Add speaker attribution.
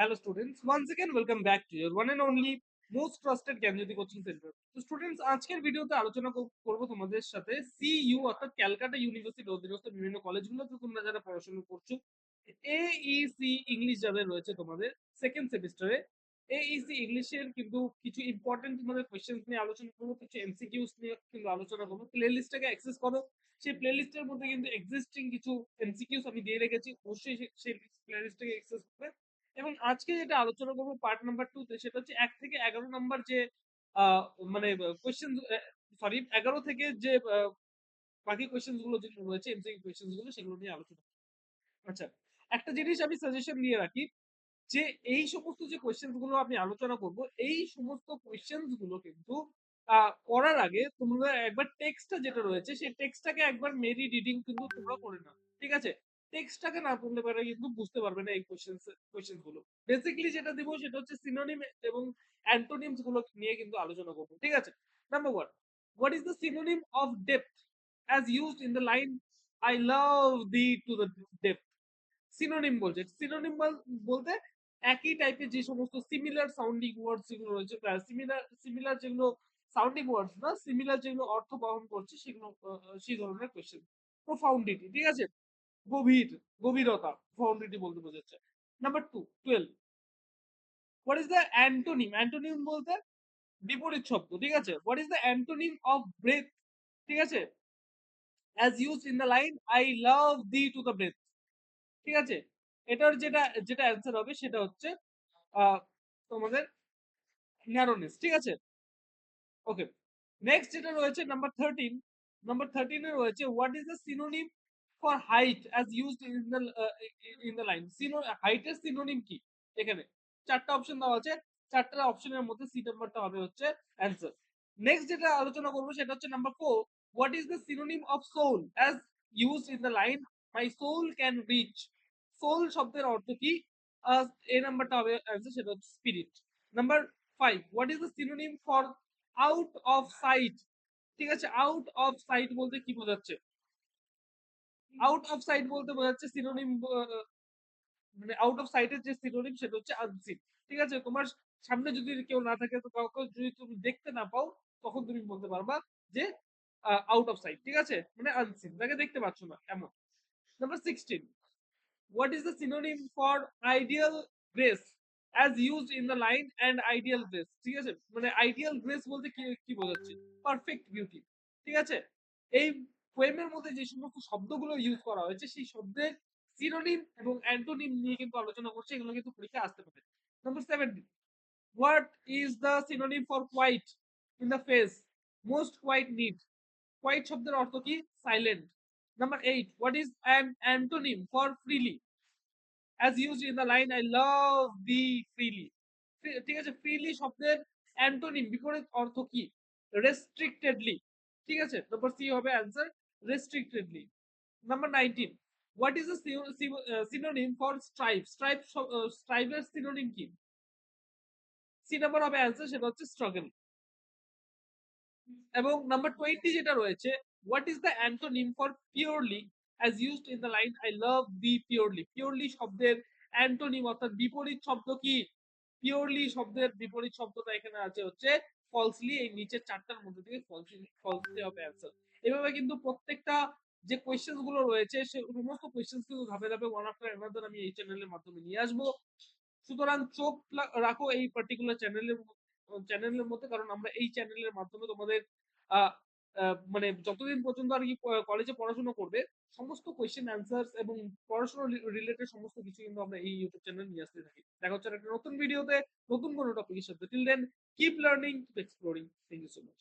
Speaker 1: Hello students, once again welcome back to your one and only most trusted Gyanjyoti coaching centre তো students আজকের ভিডিওতে আলোচনা কর- করব তোমাদের সাথে সিইউ অর্থাৎ ক্যালকাটা ইউনিভার্সিটি অধীনস্থ বিভিন্ন কলেজগুলোতে তোমরা যারা পড়াশোনা করছ এইসি ইংলিশ যাদের রয়েছে তোমাদের সেকেন্ড সেমিস্টারে এইসি ইংলিশের কিন্তু কিছু ইম্পর্টেন্ট তোমাদের কোয়েশ্চেন্স নিয়ে আলোচনা করব কিছু এমসিকিউস নিয়ে কিন্তু আলোচনা করব। প্লে লিস্টটাকে অ্যাক্সেস করো। সেই প্লে লিস্টের মধ্যে কিন্তু এক্সিস্টিং কিছু এমসিকিউস আমি দিয়ে রেখেছি। অবশ্যই সেই প্লে লিস্টটাকে অ্যাক্সেস করবে। এবং আজকে যেটা আলোচনা করব পার্ট নাম্বার টু তে, সেটা হচ্ছে এক থেকে এগারো নাম্বার যে মানে কোয়েশ্চেন সরি এগারো থেকে যে বাকি কোয়েশ্চেনগুলো যেগুলো রয়েছে এমসিকিউ কোয়েশ্চেনগুলো, সেগুলো নিয়ে আলোচনা। আচ্ছা একটা জিনিস আমি সাজেশন দিয়ে রাখি যে, এই সমস্ত যে কোয়েশ্চেনগুলো আমি আলোচনা করব, এই সমস্ত কোয়েশ্চেনগুলো কিন্তু করার আগে তোমরা একবার টেক্সটটা যেটা রয়েছে, সেই টেক্সটটাকে একবার মেরি রিডিং কিন্তু তোমরা করে নাও, ঠিক আছে টেক্সটটাকে না পড়লে পারে কিন্তু বুঝতে পারবে না এই কোয়েশ্চেন কোয়েশ্চেনগুলো। বেসিক্যালি যেটা দিব সেটা হচ্ছে সিনোনিম এবং অ্যান্টোনিমসগুলো নিয়ে কিন্তু আলোচনা করব, ঠিক আছে? Number one what is the synonym of depth as used in the line I love thee to the depth synonym বলছে সিনোনিম বলতে একই টাইপের যে সমস্ত সিমিলার সাউন্ডিং ওয়ার্ডস যেগুলো রয়েছে সিমিলার সিমিলার যেগুলো সাউন্ডিং ওয়ার্ডস না সিমিলার যেগুলো অর্থ বহন করছে সেগুলো সেই ধরনের কোয়েশ্চেন প্রোফাউন্ডিটি ঠিক আছে? গভীর, গভীরতা প্রোফাউন্ডিটি বলতে বোঝাচ্ছে। Number two twelve what is the antonym antonym বলতে বিপরীত শব্দ, ঠিক আছে? What is the antonym of breadth ঠিক আছে? As use in the line I love thee to the breadth ঠিক আছে? এটার যেটা যেটা অ্যান্সার হবে সেটা হচ্ছে তোমাদের ন্যারোনেস ঠিক আছে? ওকে নেক্সট যেটা রয়েছে নাম্বার থার্টিন নাম্বার থার্টিনে রয়েছে what is the synonym for height as used in the in the line হাইটের সিনোনিম কি? এখানে চারটা অপশন দেওয়া আছে, চারটা অপশনের মধ্যে সি নাম্বারটা হবে হচ্ছে অ্যান্সার নেক্সট যেটা আলোচনা করব সেটা হচ্ছে number four what is the synonym of soul as used in the line my soul can reach soul শব্দের অর্থ কি? এই নাম্বারটা হবে অ্যান্সার সেটা হচ্ছে spirit number five what is the synonym for out of sight ঠিক আছে আউট অফ সাইট বলতে কি বোঝাচ্ছে? আউট অফ সাইট বলতে বোঝাচ্ছে সিনোনিম মানে আউট অফ সাইটের যে সিনোনিম সেটা হচ্ছে আনসিন ঠিক আছে? তোমার সামনে যদি কেউ না থাকে, তো কাউকে যদি তুমি দেখতে না পাও, তখন তুমি বলতে পারবা যে আউট অফ সাইট ঠিক আছে? মানে আনসিন তাকে দেখতে পাচ্ছ না, এমন। Number sixteen what is the synonym for ideal grace as use in the line and ideal grace ঠিক আছে? মানে আইডিয়াল গ্রেস বলতে কি কি বোঝাচ্ছে? পারফেক্ট বিউটি ঠিক আছে? এই পোয়েমের মধ্যে যে সমস্ত শব্দগুলো ইউজ করা হয়েছে, সেই শব্দের সিনোনিম এবং অ্যান্টোনিম নিয়ে কিন্তু আলোচনা করছে, এগুলো কিন্তু পরীক্ষায় আসতে পারে। Number seventeen what is the synonym for quiet in the face most quiet need quiet শব্দের অর্থ কি? Silent number eight what is an antonym for freely as use in the line I love the freely ঠিক আছে? Freely শব্দের antonym বিপরীত অর্থ কি? Restrictedly ঠিক আছে? নাম্বার সি হবে answer restrictedly number nineteen what is synonym for stripe stripe স্ট্রাইপের synonym কি? সি নাম্বার হবে অ্যান্সার সেটা হচ্ছে স্ট্রাগল এবং নাম্বার টোয়েন্টি যেটা রয়েছে what is the antonym for purely as used in the line I love the purely purely শব্দের antonym অর্থাৎ বিপরীত শব্দ কি? পিওরলি শব্দের বিপরীত শব্দটা এখানে আছে হচ্ছে ফলসলি এই নিচের চারটার মধ্যে থেকে ফলসলি ফলসলি হবে অ্যান্সার এভাবে কিন্তু প্রত্যেকটা যে কোয়েশ্চেনগুলো রয়েছে, সে সমস্ত কোয়েশ্চেন কিন্তু ধাপে ধাপে ওয়ান আফটার অ্যানাদার আমি এই চ্যানেলের মাধ্যমে নিয়ে আসব। সুতরাং চোখ রাখো এই পার্টিকুলার চ্যানেলের চ্যানেলের মধ্যে, কারণ আমরা এই চ্যানেলের মাধ্যমে তোমাদের মানে যতদিন পর্যন্ত আর কি কলেজে পড়াশোনা করবে, সমস্ত কোয়েশ্চেন অ্যান্সার এবং পড়াশোনা রিলেটেড সমস্ত কিছু কিন্তু আমরা এই ইউটিউব চ্যানেল নিয়ে আসতে থাকি। দেখা হচ্ছে একটা নতুন ভিডিওতে নতুন কোনো টপিকের সাথে। Till then keep learning keep exploring thank you so much